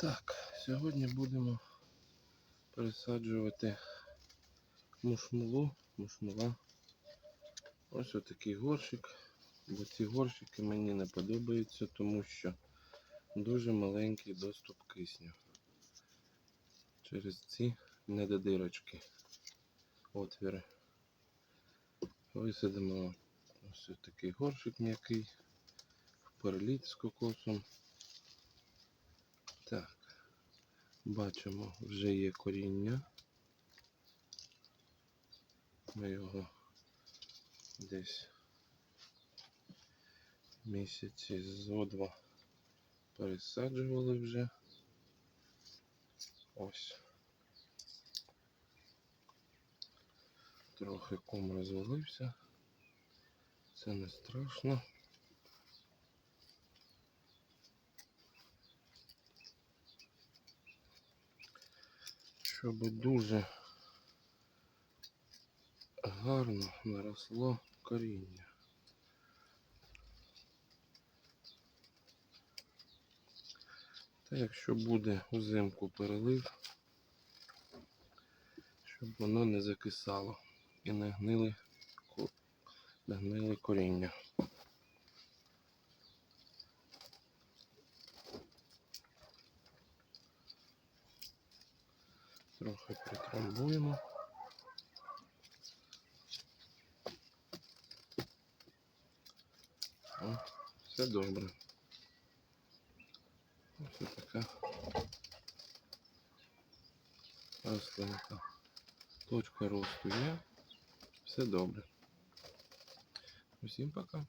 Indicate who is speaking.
Speaker 1: Так, сьогодні будемо пересаджувати мушмулу, мушмула. Ось отакий горщик. Бо ці горщики мені не подобаються, тому що дуже маленький доступ кисню через ці недодирочки, отвіри. Висадимо ось такий горщик м'який, в переліт з кокосом. Так, бачимо, вже є коріння. Ми його десь місяці зо два пересаджували вже. Ось. Трохи ком розвалився. Це не страшно. Щоб дуже гарно наросло коріння. Та якщо буде взимку перелив, щоб воно не закисало і не гнили, не гнили коріння. Трохи притрамбуємо. О, все добре. Ось така рослинка. Точка росту є. Все добре. Усім пока.